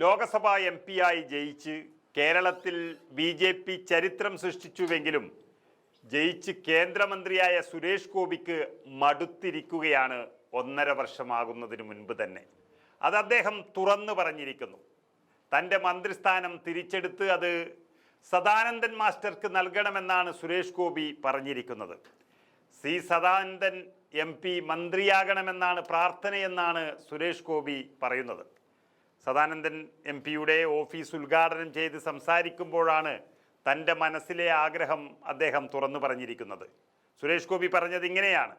ലോകസഭാ M ആയി ജയിച്ച് കേരളത്തിൽ ബി ജെ പി ചരിത്രം സൃഷ്ടിച്ചുവെങ്കിലും ജയിച്ച് കേന്ദ്രമന്ത്രിയായ സുരേഷ് ഗോപിക്ക് മടുത്തിരിക്കുകയാണ് ഒന്നര വർഷമാകുന്നതിന് മുൻപ് തന്നെ. അത് അദ്ദേഹം തുറന്നു പറഞ്ഞിരിക്കുന്നു. തന്റെ മന്ത്രിസ്ഥാനം തിരിച്ചെടുത്ത് അത് സദാനന്ദൻ മാസ്റ്റർക്ക് നൽകണമെന്നാണ് സുരേഷ് ഗോപി പറഞ്ഞിരിക്കുന്നത്. സി സദാനന്ദൻ എം പി മന്ത്രിയാകണമെന്നാണ് പ്രാർത്ഥനയെന്നാണ് സുരേഷ് ഗോപി പറയുന്നത്. സദാനന്ദൻ എം പിയുടെ ഓഫീസ് ഉദ്ഘാടനം ചെയ്ത് സംസാരിക്കുമ്പോഴാണ് തന്റെ മനസ്സിലെ ആഗ്രഹം അദ്ദേഹം തുറന്നു പറഞ്ഞിരിക്കുന്നത്. സുരേഷ് ഗോപി പറഞ്ഞത് ഇങ്ങനെയാണ്.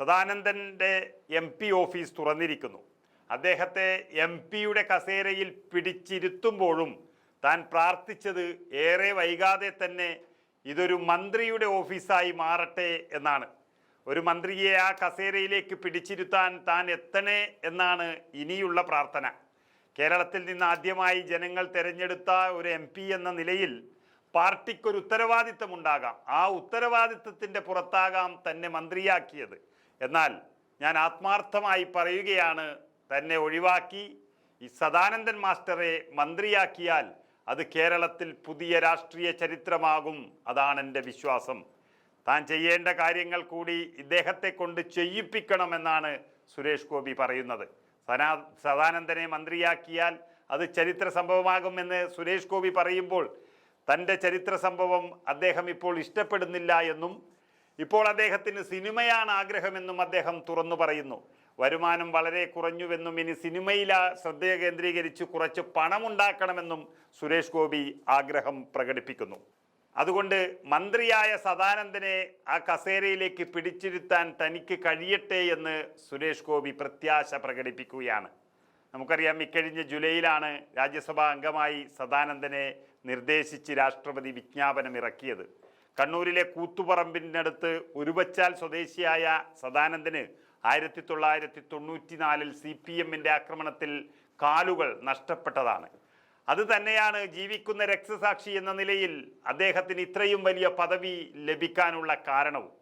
സദാനന്ദന്റെ എം പി ഓഫീസ് തുറന്നിരിക്കുന്നു. അദ്ദേഹത്തെ എം പിയുടെ കസേരയിൽ പിടിച്ചിരുത്തുമ്പോഴും താൻ പ്രാർത്ഥിച്ചത് ഏറെ വൈകാതെ തന്നെ ഇതൊരു മന്ത്രിയുടെ ഓഫീസായി മാറട്ടെ എന്നാണ്. ഒരു മന്ത്രിയെ ആ കസേരയിലേക്ക് പിടിച്ചിരുത്താൻ താൻ എത്തണേ എന്നാണ് ഇനിയുള്ള പ്രാർത്ഥന. കേരളത്തിൽ നിന്ന് ആദ്യമായി ജനങ്ങൾ തിരഞ്ഞെടുത്ത ഒരു എം എന്ന നിലയിൽ പാർട്ടിക്കൊരു ഉത്തരവാദിത്തമുണ്ടാകാം. ആ ഉത്തരവാദിത്തത്തിന്റെ പുറത്താകാം തന്നെ മന്ത്രിയാക്കിയത്. എന്നാൽ ഞാൻ ആത്മാർത്ഥമായി പറയുകയാണ് തന്നെ ഒഴിവാക്കി. ഈ സദാനന്ദൻ മാസ്റ്ററെ മന്ത്രിയാക്കിയാൽ അത് കേരളത്തിൽ പുതിയ രാഷ്ട്രീയ ചരിത്രമാകും അതാണ് എന്റെ വിശ്വാസം. താൻ ചെയ്യേണ്ട കാര്യങ്ങൾ കൂടി ഇദ്ദേഹത്തെ കൊണ്ട് ചെയ്യിപ്പിക്കണമെന്നാണ് സുരേഷ് ഗോപി പറയുന്നത്. സനാ സദാനന്ദനെ മന്ത്രിയാക്കിയാൽ അത് ചരിത്ര സംഭവമാകുമെന്ന് സുരേഷ് ഗോപി പറയുമ്പോൾ തന്റെ ചരിത്ര സംഭവം അദ്ദേഹം ഇപ്പോൾ ഇഷ്ടപ്പെടുന്നില്ല എന്നും ഇപ്പോൾ അദ്ദേഹത്തിന് സിനിമയാണ് ആഗ്രഹമെന്നും അദ്ദേഹം തുറന്നു പറയുന്നു. വരുമാനം വളരെ കുറഞ്ഞുവെന്നും ഇനി സിനിമയിൽ ശ്രദ്ധ കേന്ദ്രീകരിച്ച് കുറച്ച് പണമുണ്ടാക്കണമെന്നും സുരേഷ് ഗോപി ആഗ്രഹം പ്രകടിപ്പിക്കുന്നു. അതുകൊണ്ട് മന്ത്രിയായ സദാനന്ദനെ ആ കസേരയിലേക്ക് പിടിച്ചിരുത്താൻ തനിക്ക് കഴിയട്ടെ എന്ന് സുരേഷ് ഗോപി പ്രത്യാശ പ്രകടിപ്പിക്കുകയാണ്. നമുക്കറിയാം ഇക്കഴിഞ്ഞ ജൂലൈയിലാണ് രാജ്യസഭാ അംഗമായി സദാനന്ദനെ നിർദ്ദേശിച്ച് രാഷ്ട്രപതി വിജ്ഞാപനം ഇറക്കിയത്. കണ്ണൂരിലെ കൂത്തുപറമ്പിനടുത്ത് ഒരുപച്ചാൽ സ്വദേശിയായ സദാനന്ദന് ആയിരത്തി തൊള്ളായിരത്തി തൊണ്ണൂറ്റിനാലിൽ സി പി എമ്മിന്റെ ആക്രമണത്തിൽ കാലുകൾ നഷ്ടപ്പെട്ടതാണ്. അത് തന്നെയാണ് ജീവിക്കുന്ന രക്തസാക്ഷി എന്ന നിലയിൽ അദ്ദേഹത്തിന് ഇത്രയും വലിയ പദവി ലഭിക്കാനുള്ള കാരണവും.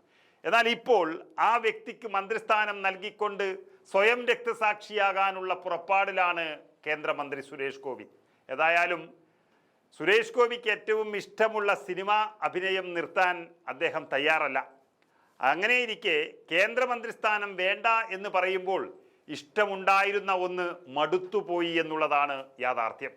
എന്നാൽ ഇപ്പോൾ ആ വ്യക്തിക്ക് മന്ത്രിസ്ഥാനം നൽകിക്കൊണ്ട് സ്വയം രക്തസാക്ഷിയാകാനുള്ള പുറപ്പാടിലാണ് കേന്ദ്രമന്ത്രി സുരേഷ് ഗോപി. ഏതായാലും സുരേഷ് ഗോപിക്ക് ഏറ്റവും ഇഷ്ടമുള്ള സിനിമ അഭിനയം നിർത്താൻ അദ്ദേഹം തയ്യാറല്ല. അങ്ങനെയിരിക്കെ കേന്ദ്രമന്ത്രി സ്ഥാനം വേണ്ട എന്ന് പറയുമ്പോൾ ഇഷ്ടമുണ്ടായിരുന്ന ഒന്ന് മടുത്തുപോയി എന്നുള്ളതാണ് യാഥാർത്ഥ്യം.